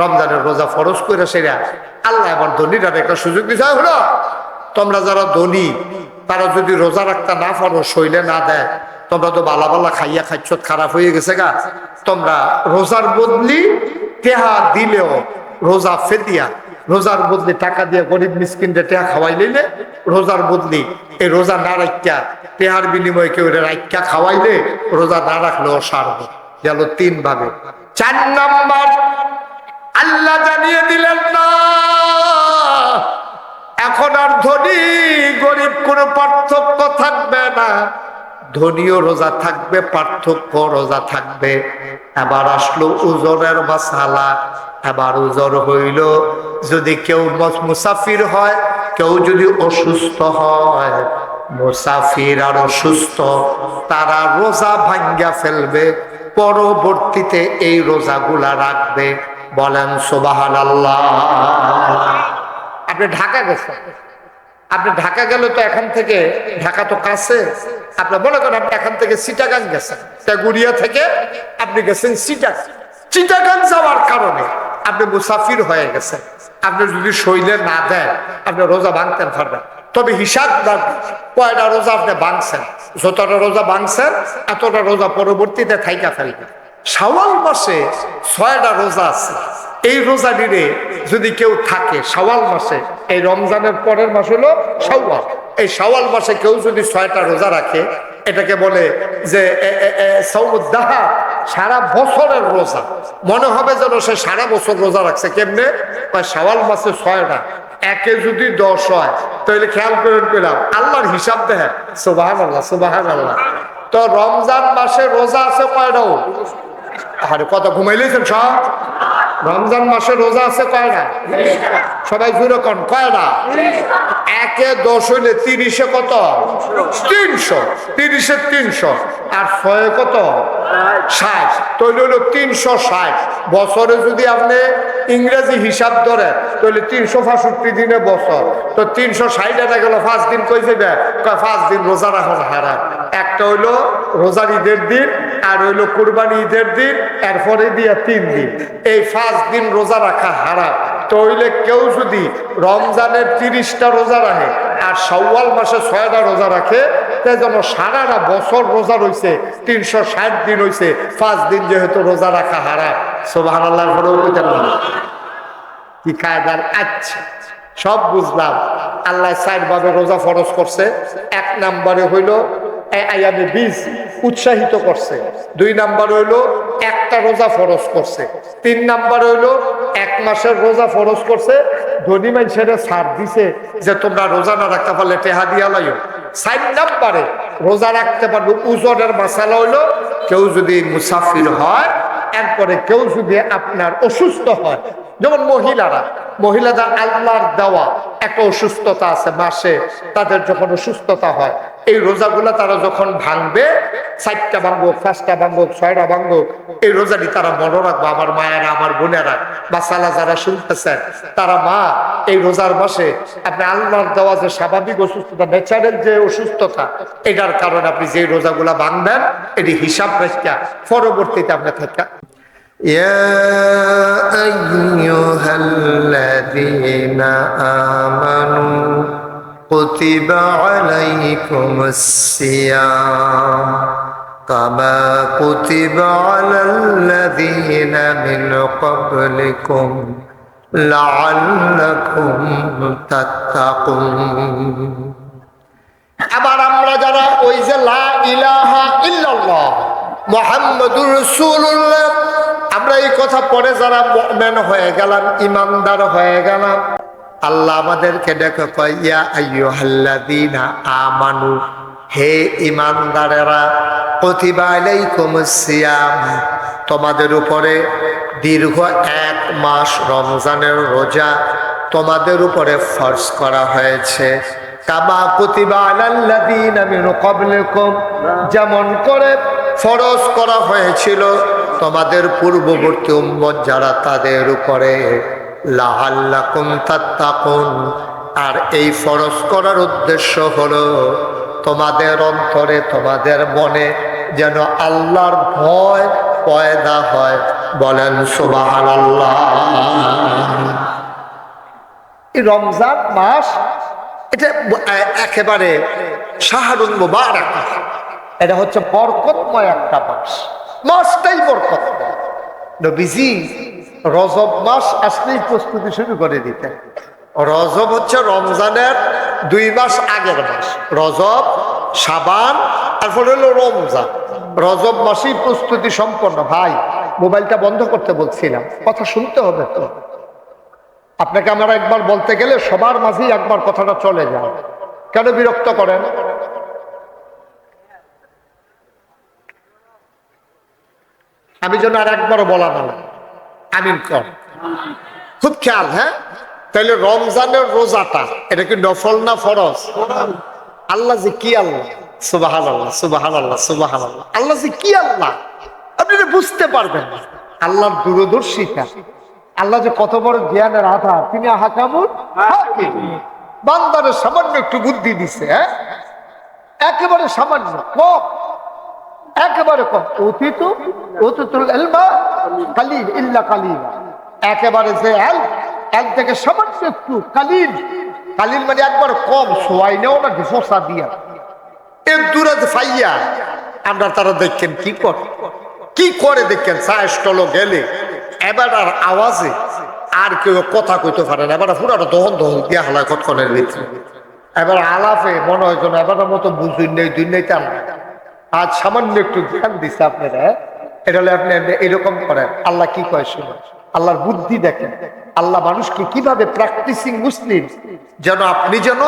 রমজানের রোজা ফরজ করে সেরা। আল্লাহ আমার ধনীরা একটা সুযোগ দিতে হলো। তোমরা যারা ধনী, তারা যদি রোজা রাখতে না পারো শৈলে না দেয়। তোমরা তো বালা বালা খাইয়া খাচ্ছ, খারাপ হয়ে গেছে গা। তোমরা রোজার বদলি তেহা দিলেও রোজা ফেদিয়া রোজার বদলি টাকা দিয়ে গরিব মিসকিনরে টেহা খাওয়াই নিলে রোজার বদলি এই রোজা না রাখিয়া টেহার বিনিময়ে কেউ রাখা খাওয়াইলে রোজা না রাখলেও সারব। গেল তিন ভাবে চার নাম্বার আল্লাহ জানিয়ে দিলেন না। এখন আর ধনী, গরিব কোনো পার্থক্য থাকবে না। ধনীও রোজা থাকবে পার্থক্য রোজা থাকবে। এবার আসলো উজরের মাসালা। এবার উজর হইল, যদি কেউ মস- মুসাফির হয়, কেউ যদি অসুস্থ হয়, মুসাফির আর অসুস্থ, তারা রোজা ভাঙ্গা ফেলবে, পরবর্তীতে এই রোজাগুলা রাখবে। বলেন সোবাহান আপনি ঢাকা গেছেন। আপনি ঢাকা গেলে তো এখান থেকে, ঢাকা তো কাছে। আপনি মনে করেন আপনি এখান থেকে সিটাগাং গেছেন। গুড়িয়া থেকে আপনি গেছেন সিটাগাং। চিটাগাং যাওয়ার কারণে আপনি মুসাফির হয়ে গেছেন। আপনি যদি শৈলে না দেন, আপনি রোজা ভাঙতে পারবেন। তবে হিসাব কয়টা রোজা আপনি ভাঙছেন? যতটা রোজা ভাঙছেন, এতটা রোজা পরবর্তীতে থাইকা ফেলবেন। শাওয়াল মাসে ছয়টা রোজা আছে। এই রোজা দিনে যদি কেউ থাকে শাওয়াল মাসে, এই রমজানের পরের মাস হলো শাওয়াল। এই শাওয়াল মাসে কেউ যদি ছয়টা রোজা রাখে, এটাকে বলে যে সৌমুদ্দাহা সারা বছরের রোজা। মনে হবে যেন সে সারা বছর রোজা রাখছে। কেমনে? বা মাসে ছয়টা। একে যদি দশ হয়, তাহলে খেয়াল করে পেলাম, আল্লাহর হিসাব দেখেন। সুবাহান আল্লাহ সুবাহান আল্লাহ তো রমজান মাসে রোজা আছে কয়টাও আরে কত ঘুমাইলেছেন সব? রমজান মাসে রোজা আছে কয়টা? সবাই জুড়ে কন কয় কয়টা? একে দশ হইলে তিরিশে কত? তিনশো। তিরিশে তিনশো। আর ছয়ে কত? ষাট। তৈরি হইল তিনশো ষাট। বছরে যদি আপনি ইংরেজি হিসাব ধরেন তাহলে তিনশো পঁয়ষট্টি দিনে বছর। তো তিনশো ষাট এটা গেল পাঁচ দিন কই যাবে পাঁচ দিন রোজা রাখন হারাম। একটা হইল রোজার ঈদের দিন, আর হইল কুরবানি ঈদের দিন, এরপরে দিয়া তিন দিন। এই পাঁচ দিন রোজা রাখা হারাম। তো হইলে কেউ যদি রমজানের তিরিশটা রোজা রাখে আর সওয়াল মাসে ছয়টা রোজা রাখে, তে যেন সারাটা বছর রোজা রইছে, তিনশো ষাট দিন হইছে, পাঁচ দিন যেহেতু রোজা রাখা হারা সোভান আল্লাহর না। কি কায়দার? আচ্ছা সব বুঝলাম। আল্লাহ সাইড ভাবে রোজা ফরজ করছে। এক নম্বরে হইল আয়ামে বীজ উৎসাহিত করছে। দুই নাম্বার হইল, একটা রোজা ফরজ করছে। তিন নাম্বার হইল, এক মাসের রোজা ফরজ করছে। ধনী মানুষের ছাড় দিছে যে তোমরা রোজা না রাখতে পারলে টেহা দিয়া লাইও। সাইড নাম্বারে রোজা রাখতে পারবে উজনের মাসালা হইল, কেউ যদি মুসাফির হয়, এরপরে কেউ যদি আপনার অসুস্থ হয়, যেমন মহিলারা মহিলারা আল্লাহর দেওয়া একটা অসুস্থতা আছে মাসে, তাদের যখন অসুস্থতা হয় এই রোজাগুলা তারা যখন ভাঙবে চারটা ভাঙবো পাঁচটা ভাঙবো ছয়টা ভাঙবো এই রোজাটি তারা মনে রাখবো আমার মায়েরা আমার বোনেরা বা সালা যারা শুনতেছেন তারা মা এই রোজার মাসে আপনি আল্লাহর দেওয়া যে স্বাভাবিক অসুস্থতা ন্যাচারাল যে অসুস্থতা এটার কারণে আপনি যে রোজাগুলা ভাঙবেন এটি হিসাব রেখা পরবর্তীতে আপনি থাকা يا أيها الذين آمنوا كتب عليكم الصيام كما كتب على الذين من قبلكم لعلكم تتقون আবার আমরা যারা ওই যে লা ইলাহা ইল্লাল্লাহ মুহাম্মাদুর রাসূলুল্লাহ আমরা এই কথা পড়ে যারা মুমিন হয়ে গেলাম ইমানদার হয়ে গেলাম আল্লাহ আমাদেরকে দেখো কয় হে ইমানদারেরা কুতিবা আলাইকুমুস সিয়াম, তোমাদের উপরে দীর্ঘ এক মাস রমজানের রোজা তোমাদের উপরে ফরজ করা হয়েছে। কামা আলাল্লাযীনা মিন ক্বাবলিকুম, যেমন করে ফরজ করা হয়েছিল তোমাদের পূর্ববর্তী উম্মত যারা তাদের উপরে লাআল্লাকুম তাত্তাকুন। আর এই ফরজ করার উদ্দেশ্য হলো তোমাদের অন্তরে, তোমাদের মনে যেন আল্লাহর ভয় পয়দা হয়। বলেন সুবহানাল্লাহ। এই রমজান মাস, এটা একেবারে শাহরুন মুবারক। এটা হচ্ছে বরকতময় একটা মাস। মাসটাই বরকতময়। নবীজি রজব মাস আসলেই প্রস্তুতি শুরু করে দিতেন রজব হচ্ছে রমজানের দুই মাস আগের মাস। রজব সাবান তারপরে হলো রমজান। রজব মাসেই প্রস্তুতি সম্পন্ন। ভাই, মোবাইলটা বন্ধ করতে বলছিলাম। কথা শুনতে হবে তো। আপনাকে আমরা একবার বলতে গেলে সবার মাঝেই একবার কথাটা চলে যায়। কেন বিরক্ত করেন? আমি যেন আর একবারও বলা না। আমিন কর খুব খেয়াল হ্যাঁ? তাহলে রমজানের রোজাটা, এটা কি নফল না ফরজ? আল্লাহ যে কি আল্লাহ? সুবাহান আল্লাহ সুবাহান আল্লাহ সুবাহান আল্লাহ আল্লাহ যে কি আল্লাহ? আপনি বুঝতে পারবেন না। আল্লাহর দূরদর্শিতা। আল্লাহ যে কত বড় জ্ঞানের আধার, তিনি হাকামুন হাকিম। বান্দারের সামান্য একটু বুদ্ধি দিছে হ্যাঁ? একেবারে সামান্য একেবারে কম। অতীত অতীতুল এলমা একেবারে যে এল এল থেকে সামান্য একটু কালিল। কালিল মানে একবার কম, সোয়াই নেও না ফসা দিয়া। এর দূরে ফাইয়া, আমরা তারা দেখছেন কি করে কি করে দেখছেন চা স্টল গেলে এবার আর আওয়াজে আর কেউ কথা কইতে পারে না। এবার পুরো দহন দহন দিয়া হালায় কতক্ষণের ভিতরে। এবার আলাপে মনে হয় যেন এবার মতো বুঝুন নেই, দুই নেই তার। আজ সামান্য একটু জ্ঞান দিচ্ছে আপনারা। এটা হলে আপনি এরকম করেন। আল্লাহ কি কয় শুনুন। আল্লাহর বুদ্ধি দেখেন। আল্লাহ মানুষকে কীভাবে প্র্যাকটিসিং মুসলিম যেন আপনি যেন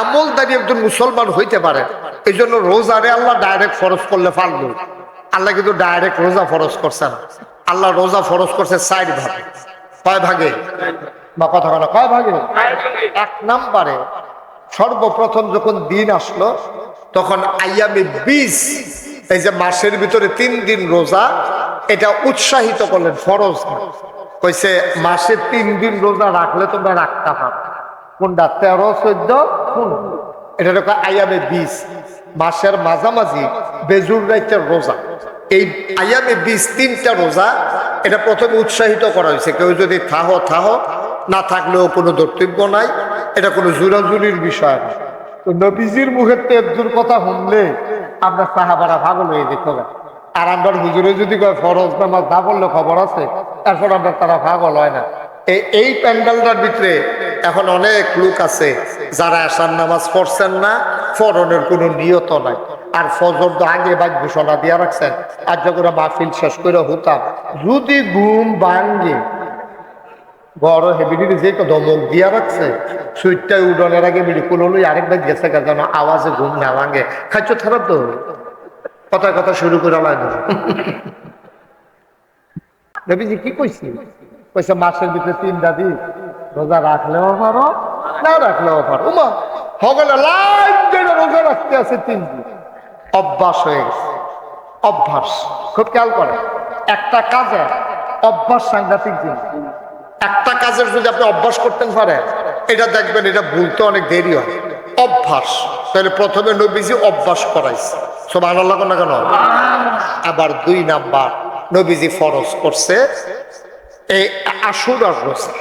আমলদারি একজন মুসলমান হইতে পারেন। এই জন্য রোজারে আল্লাহ ডাইরেক্ট ফরজ করলে পারল। আল্লাহ কিন্তু ডাইরেক্ট রোজা ফরজ করছে না। আল্লাহ রোজা ফরজ করছে সাইড ভাগে। কয় ভাগে? বা কথা কয় ভাগে? এক নাম্বারে সর্বপ্রথম যখন দিন আসলো তখন আইয়ামে বিশ, এই যে মাসের ভিতরে তিন দিন রোজা, এটা উৎসাহিত করলেন ফরজ কইছে, মাসে তিন দিন রোজা রাখলে তোমরা রাখতে পারো। কোনটা? তেরো, চোদ্দ এটা দেখো আইয়ামে বিশ। মাসের মাঝামাঝি বেজুর রাইতের রোজা। এই আইয়ামে বিশ তিনটা রোজা, এটা প্রথমে উৎসাহিত করা হয়েছে। কেউ যদি থাহ থাহ, না থাকলেও কোনো কর্তব্য নাই। এটা কোনো জুরাজুরির বিষয় না। তো নবীজির মুখের তেজুর কথা শুনলে আমরা সাহাবারা পাগল হয়ে যেতে। আর আমরা হুজুরে যদি কয় ফরজ নামাজ না বললে খবর আছে তারপর আমরা তারা পাগল হয় না। এই- প্যান্ডেলটার ভিতরে এখন অনেক লোক আছে যারা আসার নামাজ পড়ছেন না, ফরনের কোনো নিয়ত নাই। আর ফজর তো আগে বা ঘোষণা দিয়ে রাখছেন। আর যখন মাহফিল শেষ করে হতাম, যদি ঘুম ভাঙ্গে বড় হেবিডিটি যে দমক দিয়া রাখছে, সুইটটা উডনের আগে বিড়ি কুলো লই আরেকবার গেছে গা যেন আওয়াজে ঘুম না ভাঙে। খাচ্ছ খারাপ তো? কথা কথা শুরু করে আলাই রবিজি কি কইছি? কইছে, মাসের ভিতরে তিনটা দিন রোজা রাখলেও পারো, না রাখলেও পারো। উমা সকলে লাইন ধরে রোজা রাখতে আছে তিন দিন। অভ্যাস হয়ে গেছে। অভ্যাস। খুব খেয়াল করে, একটা কাজে অভ্যাস সাংঘাতিক জিনিস। একটা কাজের যদি আপনি অভ্যাস করতে পারেন, এটা দেখবেন এটা ভুলতে অনেক দেরি হয়। অভ্যাস। তাহলে প্রথমে নবীজি অভ্যাস করাইছে। সব আল্লাহ না কেন? আবার দুই নাম্বার, নবীজি ফরজ করছে। এই আশুরার রোজা।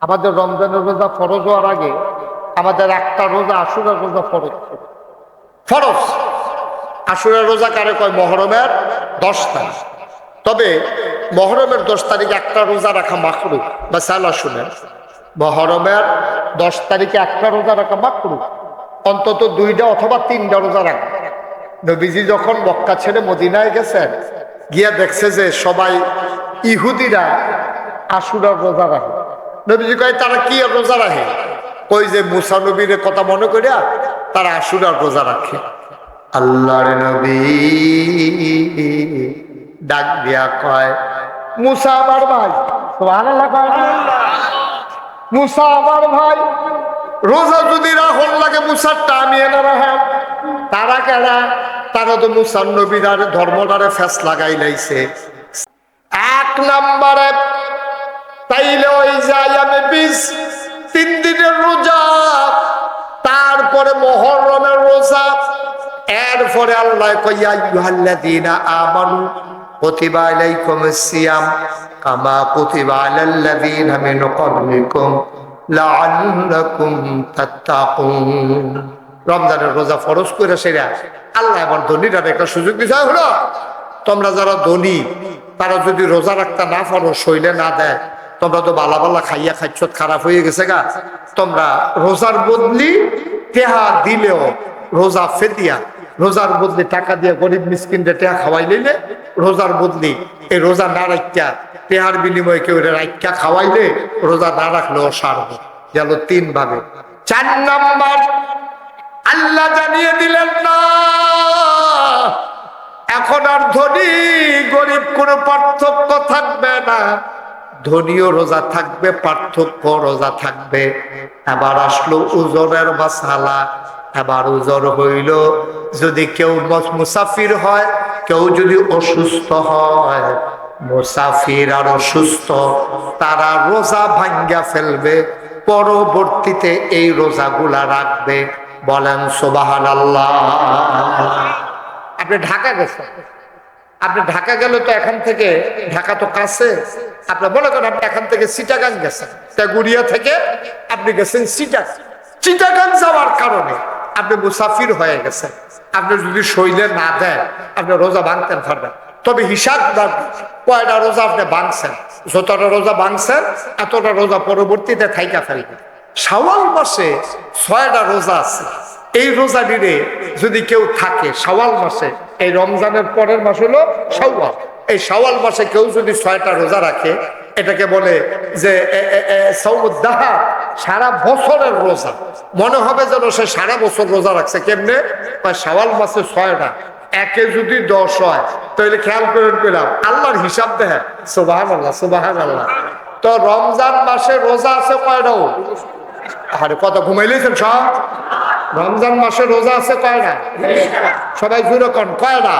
আমাদের রমজানের রোজা ফরজ হওয়ার আগে আমাদের একটা রোজা আশুরার রোজা ফরজ। ফরজ। আশুরার রোজা কারে কয়? মহরমের দশ তারিখ। তবে মহরমের দশ তারিখে একটা রোজা রাখা মাকরু। বা সালা শুনেন। মহরমের দশ তারিখে একটা রোজা রাখা মাকরু। অন্তত দুইটা অথবা তিনটা রোজা রাখা নবীজি যখন মক্কা ছেড়ে মদিনায় গেছেন, গিয়া দেখছে যে সবাই ইহুদিরা আশুরার রোজা রাখে। নবীজি কয়, তারা কি রোজা রাখে? ওই যে, মুসা নবীর কথা মনে করিয়া তারা আশুরার রোজা রাখে। আল্লাহর নবী ডাক দিয়া কয়, মুসা আমার ভাই? মুসা আমার ভাই, রোজা যদি রাখন লাগে মুসার টানিয়ে না তারা কেনা তারা তো মুসার নবীর ধর্মটারে ফেস লাগাই লাইছে। এক নম্বরে, তাইলে ওই যায় আমি বিশ তিন দিনের রোজা, তারপরে মহরমের রোজা। এরপরে আল্লাহ কইয়া ইউহাল্লাযীনা আমানু সিয়াম কামা কুতিবা আলাল্লাযীনা মিন ক্বাবলিকুম লাআল্লাকুম তাত্তাকুন রমজানের রোজা ফরজ করে সেরা। আল্লাহ আবার ধনীরা একটা সুযোগ দিছে, হলো তোমরা যারা ধনী, তারা যদি রোজা রাখতে না পারো শৈলে না দেয়, তোমরা তো বালা বালা খাইয়া খাইছ, খারাপ হয়ে গেছে গা। তোমরা রোজার বদলি তেহা দিলেও রোজা ফেদিয়া রোজার বদলি টাকা দিয়ে গরিব মিসকিনদের টেহা খাওয়াই নিলে রোজার বদলি এই রোজা না রাখা টেহার বিনিময়ে কেউ রাখা খাওয়াইলে, রোজা না রাখলেও সারব গেল তিন ভাবে চার নাম্বার, আল্লাহ জানিয়ে দিলেন, না, এখন আর ধনী গরিব কোনো পার্থক্য থাকবে না। ধনীও রোজা থাকবে, পার্থক্য রোজা থাকবে। এবার আসলো উজরের মাসালা। এবার জ্বর হইল। যদি কেউ মস- মুসাফির হয়, কেউ যদি অসুস্থ হয়, মুসাফির আর অসুস্থ, তারা রোজা ভাঙ্গা ফেলবে, পরবর্তীতে এই রোজাগুলা রাখবে। বলেন সোবাহান আল্লাহ আপনি ঢাকা গেছেন? আপনি ঢাকা গেলে তো এখান থেকে, ঢাকা তো কাছে। আপনি মনে করেন আপনি এখান থেকে সিটাগাং গেছেন। গুড়িয়া থেকে আপনি গেছেন সিটাগ চিটাগাং যাওয়ার কারণে। আপনি মুসাফির হয়ে গেছেন। আপনি যদি শৈলে না দেন, আপনি রোজা ভাঙতেন পারবেন। তবে হিসাব কয়টা রোজা আপনি ভাঙছেন? যতটা রোজা ভাঙছেন, এতটা রোজা পরবর্তীতে থাইকা ফেলবেন শাওয়াল মাসে ছয়টা রোজা আছে। এই রোজা দিনে যদি কেউ থাকে শাওয়াল মাসে, এই রমজানের পরের মাস হলো শাওয়াল। এই শাওয়াল মাসে কেউ যদি ছয়টা রোজা রাখে এটাকে বলে যে সারা বছরের রোজা। মনে হবে যেন সে সারা বছর রোজা রাখছে। কেমনে? কয় শাওয়াল মাসে ছয়টা। একে যদি দশ হয়, তাহলে খেয়াল করেন পেলাম। আল্লাহর হিসাব দেখে সুবাহান আল্লাহ সুবাহান আল্লাহ তো রমজান মাসে রোজা আছে কয়টাও? আরে, কত ঘুমাইলেছেন সব? রমজান মাসে রোজা আছে কয়টা? সবাই জুড়ে কন, কয়টা?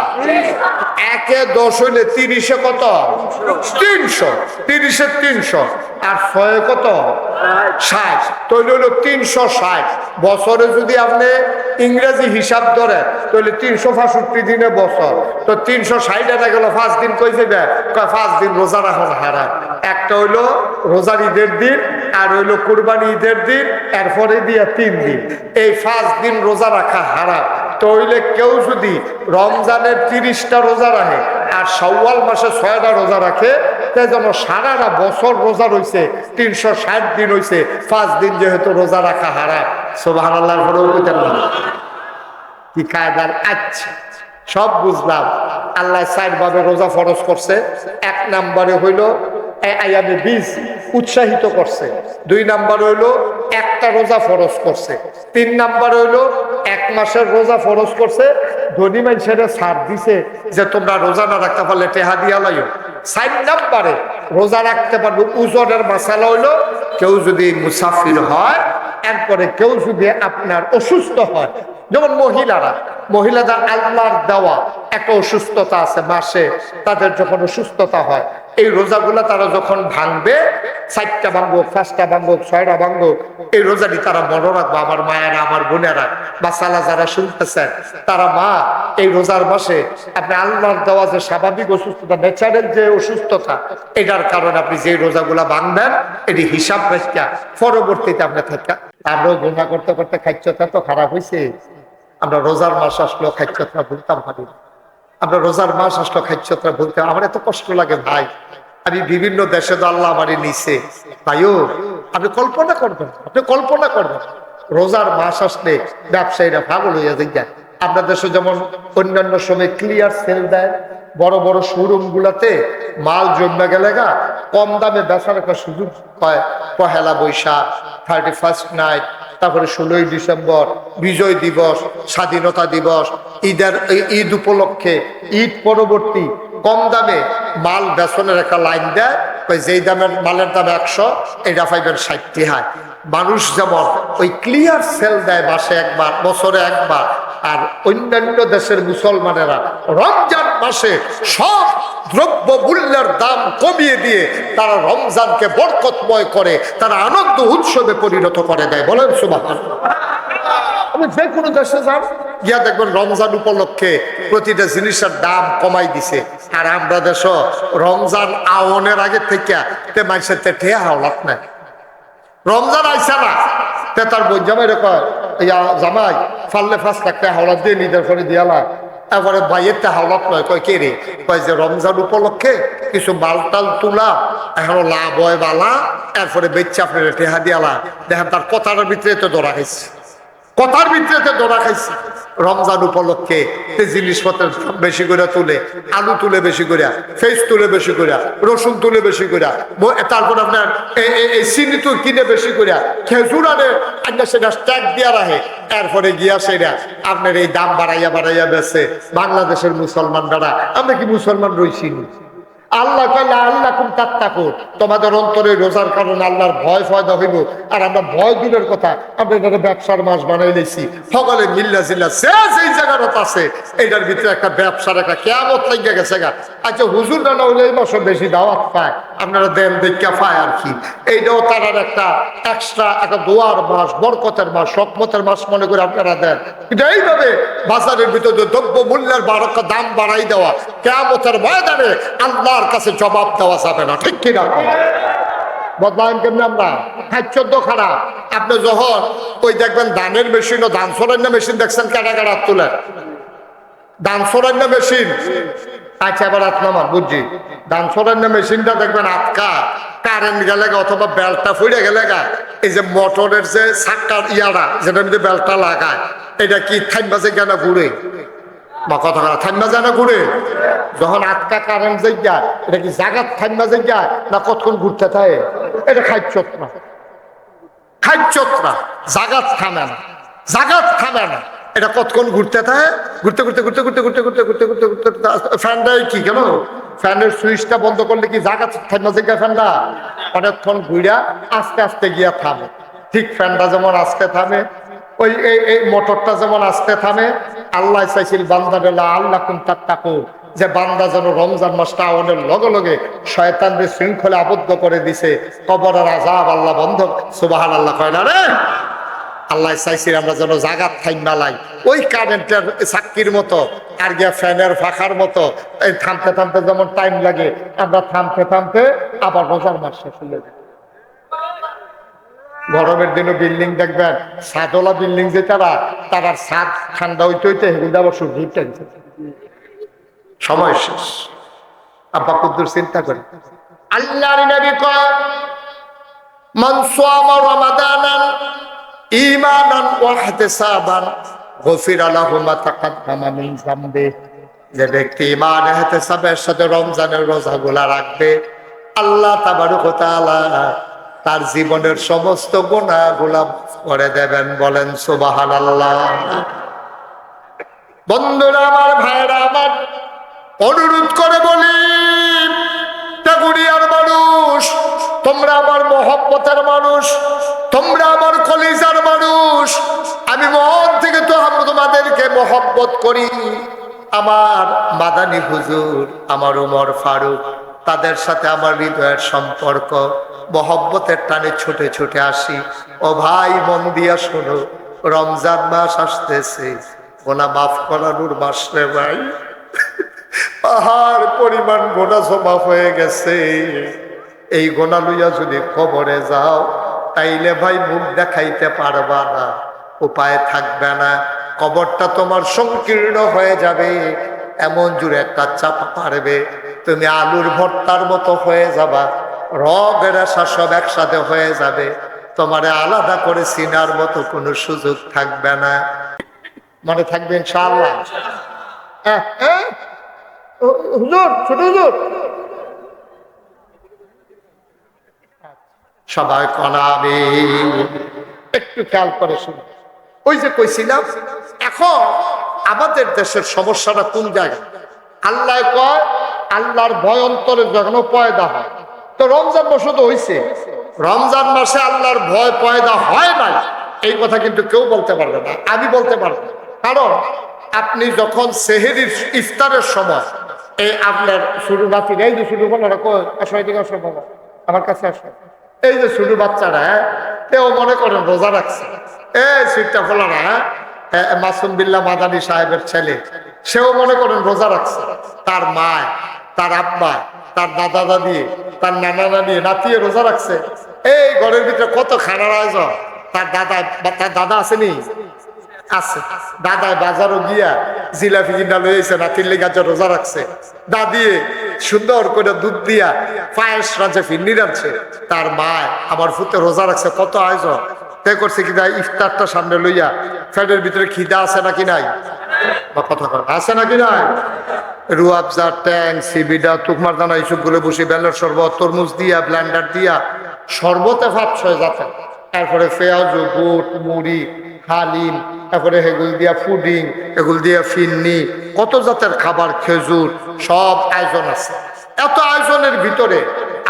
একে দশ হইলে তিরিশে কত? তিনশো। তিরিশে তিনশো। আর ছয় কত? ষাট। তৈরি হইল তিনশো ষাট। বছরে যদি আপনি ইংরেজি হিসাব ধরেন তাহলে তিনশো পঁয়ষট্টি দিনে বছর। তো তিনশো ষাট এটা গেল পাঁচ দিন কই যাবে পাঁচ দিন রোজা রাখুন হারা একটা হইল রোজার ঈদের দিন, আর হইল কুরবানি ঈদের দিন, এরপরে দিয়ে তিন দিন। এই পাঁচ দিন রোজা রাখা হারাম। তো হইলে কেউ যদি রমজানের তিরিশটা রোজা রাখে আর সওয়াল মাসে ছয়টা রোজা রাখে তাই যেন সারাটা বছর রোজা রয়েছে তিনশো ষাট দিন হয়েছে পাঁচ দিন যেহেতু রোজা রাখা হারাম। সোভান আল্লাহর কি কায়দার? আচ্ছা সব বুঝলাম। আল্লাহ সাইড ভাবে রোজা ফরজ করছে। এক নাম্বারে হইল আয়ামে বীজ উৎসাহিত করছে। দুই নাম্বার হইল, একটা রোজা ফরজ করছে। তিন নাম্বার হইল, এক মাসের রোজা ফরজ করছে। ধনী মানুষের ছাড় দিছে যে তোমরা রোজা না রাখতে পারলে টেহা দিয়া লাইও। সাইড নাম্বারে রোজা রাখতে পারবে উজনের মাসালা হইল, কেউ যদি মুসাফির হয়, এরপরে কেউ যদি আপনার অসুস্থ হয়, যেমন মহিলারা, মহিলাদের আল্লাহর দেওয়া একটা অসুস্থতা আছে মাসে, তাদের যখন অসুস্থতা হয়, এই রোজাগুলা তারা যখন ভাঙবে, চারটা ভাঙুক, পাঁচটা ভাঙুক, ছয়টা ভাঙুক, এই রোজাটি তারা মনে রাখব, আমার মায়েরা, আমার বোনেরা বা সালা যারা শুনতেছেন, তারা মা, এই রোজার মাসে আপনি আল্লাহর দেওয়া যে স্বাভাবিক অসুস্থতা ন্যাচারাল যে অসুস্থতা, এটার কারণে আপনি যে রোজাগুলা ভাঙবেন, এটি হিসাব রেখা, পরবর্তীতে আপনি থাকা আমরাও গুণা করতে করতে খাদ্যতা তো খারাপ হয়েছে আমরা রোজার মাস আসলো খাদ্যতা ভুলতাম পারি না। আমরা রোজার মাস আসলো খাদ্যতা বলতে আমার এত কষ্ট লাগে ভাই। আমি বিভিন্ন দেশে তো আল্লাহ আমারই নিছে। ভাইও, আপনি কল্পনা করবেন, আপনি কল্পনা করবেন। রোজার মাস আসলে ব্যবসায়ীরা পাগল হয়ে যায় আপনার দেশে যেমন অন্যান্য সময় ক্লিয়ার সেল দেয়, বড় বড় শোরুম গুলাতে মাল জমে গেলে গা, কম দামে বেচার একটা সুযোগ হয় Pohela Boishakh thirty first night তারপরে ষোলোই ডিসেম্বর, বিজয় দিবস, স্বাধীনতা দিবস ঈদের ঈদ উপলক্ষে, ঈদ পরবর্তী কম দামে মাল বেসনের একটা লাইন দেয় যেই দামের মালের দাম একশো, এটা পাইবেন ষাটটি হয় মানুষ যেমন ওই ক্লিয়ার সেল দেয় মাসে একবার, বছরে একবার, আর অন্যান্য দেশের মুসলমানেরা রমজান মাসে সব দ্রব্য মূল্যের দাম কমিয়ে দিয়ে তারা রমজানকে বরকতময় করে, তারা আনন্দ উৎসবে পরিণত করে দেয়। বলেন সুবাহ আমি যে কোনো দেশে যান গিয়া দেখবেন রমজান উপলক্ষে প্রতিটা জিনিসের দাম কমাই দিছে। আর আমরা দেশ, রমজান আওনের আগে থেকে তে মানুষের তে হাওলাত নাই। রমজান আইসা না, তে তার বোন জামাই কয়, ইয়া জামাই, ফাললে ফাঁস থাকতে হাওলাত দিয়ে নিজের করে দিয়ালা তারপরে তে হাওলাত নয়, কয়, কে রে? কয়, যে রমজান উপলক্ষে কিছু মালটাল তুলা, এখনও লাভ হয় বালা, এরপরে বেচ্ছে আপনার টেহা দিয়ালা দেখেন তার কথাটার ভিতরে তো ধরা খাইছে। কথার ভিতরে তো ধরা খাইছে। রমজান উপলক্ষে দাম বেশি করে তুলে, আলু তুলে বেশি করে, ফেস তুলে বেশি করে, রসুন তুলে বেশি করে তারপর আপনার চিনি তো কিনে বেশি করে, খেজুর আনে আগে সেটা স্ট্যাক দিয়া রাখে, এরপরে গিয়া সেটা আপনার এই দাম বাড়াইয়া বাড়াইয়া বেছে বাংলাদেশের মুসলমানরা, আমরা কি মুসলমান রইছি নি? আল্লাহ কইলা আল্লাহ কুম তাত্তাকুন। তোমাদের অন্তরে রোজার কারণে আল্লাহর ভয় ফয়দা হইব। আর আমরা ভয় দূরের কথা, আমরা এটাকে ব্যবসার মাস বানাই লেছি সকলে মিল্লা জিল্লা সে যেই জায়গাটা আছে এটার ভিতরে একটা ব্যবসার একটা কেমত লাগিয়া গেছে গা। আচ্ছা হুজুর না হইলে এই মাসে বেশি দাওয়াত পায়? আপনারা দেন দেখা পায় আর কি। এইটাও তারার একটা এক্সট্রা একটা দোয়ার মাস, বরকতের মাস সকমতের মাস মনে করে আপনারা দেন। কিন্তু এইভাবে বাজারের ভিতরে দ্রব্য মূল্যের বারকা দাম বাড়াই দেওয়া কেমতের ময়দানে আল্লাহর কাছে জবাব দেওয়া যাবে না। ঠিক কিনা? বদলাম কেমনি খারাপ আপনি যখন ওই দেখবেন ধানের মেশিন ও মেশিন দেখছেন তুলে? মেশিন। আচ্ছা এবার বুঝছি। মেশিনটা দেখবেন কারেন্ট গেলে অথবা বেলটা ফুড়ে গেলে এই যে মোটরের যে সাক্কার ইয়ারা মধ্যে বেলটা লাগায়, এটা কি থাইমা যে কেন ঘুরে? বা কথা ঘুরে যখন আটকা কারেন্ট এটা কি জাগাত না কতক্ষণ ঘুরতে থাকে এটা না জাগাত না জাগাত না এটা কতক্ষণ ঘুরতে থাকে ঘুরতে ঘুরতে ঘুরতে ঘুরতে ঘুরতে ঘুরতে ঘুরতে ঘুরতে ঘুরতে কি কেন সুইচটা বন্ধ করলে কি জাগাত থামে জায়গা ফ্যানটা অনেকক্ষণ ঘুরা আস্তে আস্তে গিয়া থামে ঠিক ফ্যানটা যেমন আস্তে থামে ওই এই মোটরটা যেমন আস্তে থামে আল্লাহ চাইছিল বান্দা বেলা, আল্লাহ কুম তাত্তাকু যে বান্দা যেন রমজান মাসটা আওয়ানের লগে লগে শয়তানদের শৃঙ্খলে আবদ্ধ করে দিছে, কবরের আজাব আল্লাহ বন্ধ। সুবাহান আল্লাহ কয় না রে? আল্লাহ চাইছিল আমরা যেন জাগাত থাই নালাই ওই কারেন্টের চাক্কির মতো, আর গিয়া ফ্যানের ফাঁকার মতো, এই থামতে থামতে যেমন টাইম লাগে, আমরা থামতে থামতে আবার রোজার মাস শেষ হয়ে গরমের দিনে বিল্ডিং দেখবেন। সাদলা বিল্ডিং যে তারা তারা সাদ ঠান্ডা হইতে হইতে হেগুদা আবার সূর্য টেনছে সময় শেষ। আব্বা কুদ্দুর চিন্তা করে আল্লাহর নবী কয়, মান সামা রমাদানান ঈমানান ওয়া ইহতিসাবান, গফিরা লাহু মা তাকাদ্দামা মিন যামবি। যে ব্যক্তি ঈমান, ইহতিসাবের সাথে রমজানের রোজাগুলা রাখবে, আল্লাহ তাবারক ওয়া তাআলা তার জীবনের সমস্ত গুণাগুলা করে দেবেন বলেন, সুবহানাল্লাহ। বন্ধুরা আমার, ভাইরা আমার, অনুরোধ করে বলি টাকুরিয়ার মানুষ, তোমরা আমার মহব্বতের মানুষ, তোমরা আমার কলিজার মানুষ, আমি মন থেকে তো আমরা তোমাদেরকে মহব্বত করি। আমার মাদানি হুজুর, আমার উমর ফারুক, তাদের সাথে আমার হৃদয়ের সম্পর্ক। মহব্বতের টানে ছুটে ছুটে আসি। ও ভাই, মন দিয়া শোনো, রমজান মাস আসতেছে। গোনা মাফ করানোর মাস রে ভাই। পাহাড় পরিমাণ গোনা জমা হয়ে গেছে। এই গোনা লইয়া যদি কবরে যাও, তাইলে ভাই মুখ দেখাইতে পারবা না, উপায় থাকবে না। কবরটা তোমার সংকীর্ণ হয়ে যাবে, এমন জুড়ে একটা চাপা পারবে। তুমি আলুর ভর্তার মতো হয়ে যাবা। রগের আশা সব একসাথে হয়ে যাবে। তোমারে আলাদা করে চিনার মতো কোনো সুযোগ থাকবে না। মনে থাকবে ইনশাআল্লাহ। হুজুর সবাই কনাবে একটু খেয়াল করে শুনো ওই যে কইছিলাম, এখন আমাদের দেশের সমস্যাটা কোন জায়গায়? আল্লাহ কয়, আল্লাহর ভয় অন্তরে যখন পয়দা হয়। তো রমজান মাসে তো হইছে। রমজান মাসে আল্লাহর ভয় পয়দা হয় নাই। এই কথা কিন্তু কেউ বলতে পারবে না। আমি বলতে পারব না। কারণ আপনি যখন সেহেরির ইফতারের সময় এই আপনার শুরু বাচ্চা এই যে শুরু বলো আসো আমার কাছে আসো। এই যে শুরু বাচ্চারা হ্যাঁ, কেউ মনে করেন রোজা রাখছে। এই সিটটা ফোলারা হ্যাঁ, মাসুম বিল্লাহ মাদানী সাহেবের ছেলে সেও মনে করেন রোজা রাখছে। তার মা তার আব্বা তার দাদা দাদি তার নানা নানি নাতিয়ে রোজা রাখছে। এই ঘরের ভিতরে কত খানার আয়োজন। তার দাদা তার দাদা আসেনি আছে। দাদায় বাজারও গিয়া জিলাপি কিনা লইছে নাতির লেগা রোজা রাখছে। দাদিয়ে সুন্দর করে দুধ দিয়া পায়েস রাজে ফিন্নি রাখছে তার মা আমার ফুতে রোজা রাখছে, কত আয়োজন। তে করছে কিনা ইফতারটা সামনে লইয়া ফ্যানের ভিতরে খিদা আছে নাকি নাই? বা কথা কর আছে নাকি নাই? রুয়াবজা ট্যাং, সিবিডা, তুকমার দানা এইসবগুলো বসে বেলের শরবত, তরমুজ দিয়া ব্ল্যান্ডার দিয়া, শরবতে ভাত ছয় যাতে তারপরে পেঁয়াজ, বুট, মুড়ি, হালিম, তারপরে হেগুল দিয়া ফুডিং এগুল দিয়া ফিন্নি, কত জাতের খাবার, খেজুর, সব আয়োজন আছে। এত আয়োজনের ভিতরে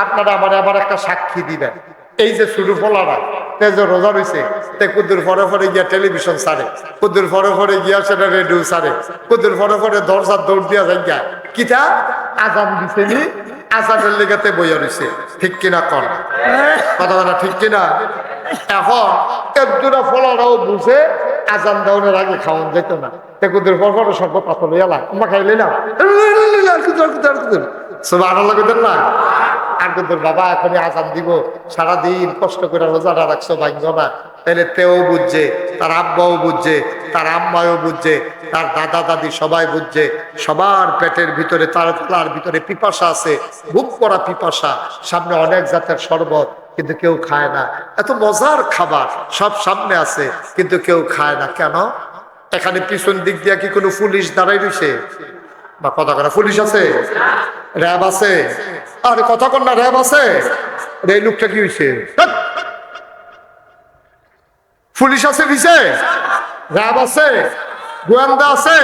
আপনারা আমার আবার একটা সাক্ষী দিবেন। এই যে শুরু ফলারা তে যে রোজা রয়েছে তে কুদ্দুর ফরে ফরে গিয়া টেলিভিশন সারে কুদ্দুর ফরে ফরে গিয়া সেটা রেডিও সারে কুদ্দুর ফরে ফরে দরজার দৌড় দিয়া যাই গা কিতা? আজান দিছে নি? আজানের লেগাতে বইয়া রয়েছে ঠিক কিনা কন? কথা বলা ঠিক কিনা? এখন একদুরা ফলারাও বুঝে আজান দেওয়ার আগে খাওয়ান যেত না। তে কুদ্দুর ফর ফরে সর্ব পাথর লইয়া লাগ। তোমা খাইলে না। সব আনাল্লা করতেন না? আর কিন্তু বাবা, এখনই আজান দিব। সারাদিন কষ্ট করে রোজাটা রাখছো, ভাগ্য না। তাহলে তেও বুঝছে, তার আব্বাও বুঝছে, তার আম্মাও বুঝছে, তার দাদা দাদি সবাই বুঝছে। সবার পেটের ভিতরে তার তার ভিতরে পিপাসা আছে, বুক করা পিপাসা। সামনে অনেক জাতের শরবত, কিন্তু কেউ খায় না। এত মজার খাবার, সব সামনে আছে, কিন্তু কেউ খায় না। কেন? এখানে পিছন দিক দিয়ে কি কোনো পুলিশ দাঁড়াই রয়েছে বা কথা করা পুলিশ আছে? র্যাব আছে? আরে কথা কন না র্যাব আছে? এই লোকটা কি হয়েছে পুলিশ আছে দিছে র্যাব আছে? গোয়েন্দা আছে?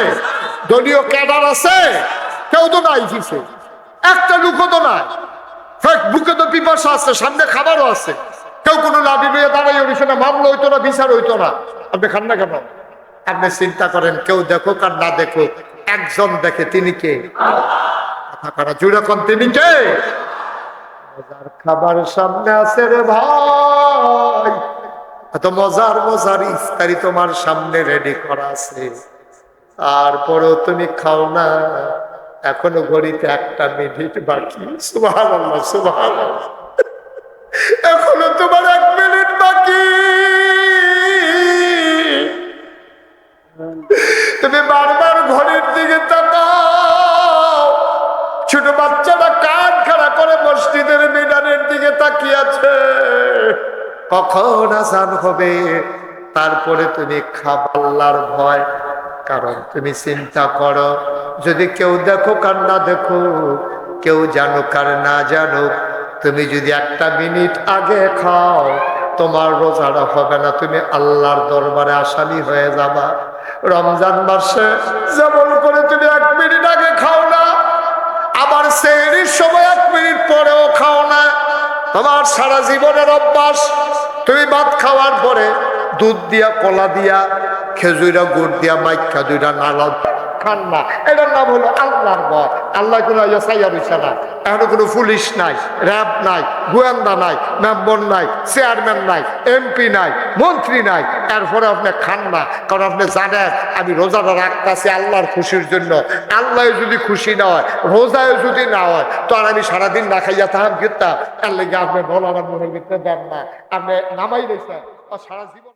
দলীয় ক্যাডার আছে? কেউ তো নাই দিছে একটা লোকও তো নাই। বুকে তো পিপাসা আছে সামনে খাবারও আছে। কেউ কোনো লাভি নিয়ে দাঁড়াই উঠছে না মামলা হইতো না বিচার হইতো না। আপনি খান না কেন? আপনি চিন্তা করেন কেউ দেখুক আর না দেখুক একজন দেখে তিনি কে? কথা জুড়ে কোন তিনি কে? মজার খাবার সামনে আছে রে ভাই। এত মজার মজার ইফতারি তোমার সামনে রেডি করা আছে। তারপরেও তুমি খাও না। এখনও ঘড়িতে একটা মিনিট বাকি। সুভান আল্লাহ এখনও তোমার এক মিনিট বাকি। তুমি বারবার ঘড়ির দিকে তাকাও। ছোট বাচ্চারা কান খাড়া করে মসজিদের মিনারের দিকে তাকিয়ে আছে কখন আসান হবে? তারপরে তুমি খাবাল্লার ভয়। কারণ তুমি চিন্তা করো, যদি কেউ দেখো কার না দেখো, কেউ জানুক আর না জানুক, তুমি যদি একটা মিনিট আগে খাও, তোমার রোজাটা হবে না। তুমি আল্লাহর দরবারে আসামি হয়ে যাবা। রমজান মাসে যেমন করে তুমি এক মিনিট আগে খাও সময় এক পরেও খাও না। সারা জীবনের অভ্যাস ভাত খাওয়ার পরে দুধ দিয়া, কলা দিয়া, খেজুরা গুড় দিয়া, মাইকা দুইটা নালা খান না। এটার নাম হলো আল্লাহর ভয় আল্লাহ কোনো ইসাইয়া রয়েছে না। এখনও কোনো পুলিশ নাই, র্যাব নাই, গোয়েন্দা নাই, মেম্বর নাই, চেয়ারম্যান নাই, এমপি নাই, মন্ত্রী নাই। এরপরে আপনি খান না, কারণ আপনি জানেন, আমি রোজাটা রাখতেছি আল্লাহর খুশির জন্য। আল্লাহ যদি খুশি না হয় রোজায় যদি না হয়, তো আর আমি সারাদিন না খাইয়া তাহার গিরতাম এর লেগে আপনি বলার মনের ভিতরে দেন না। আপনি নামাই রয়েছেন সারা জীবন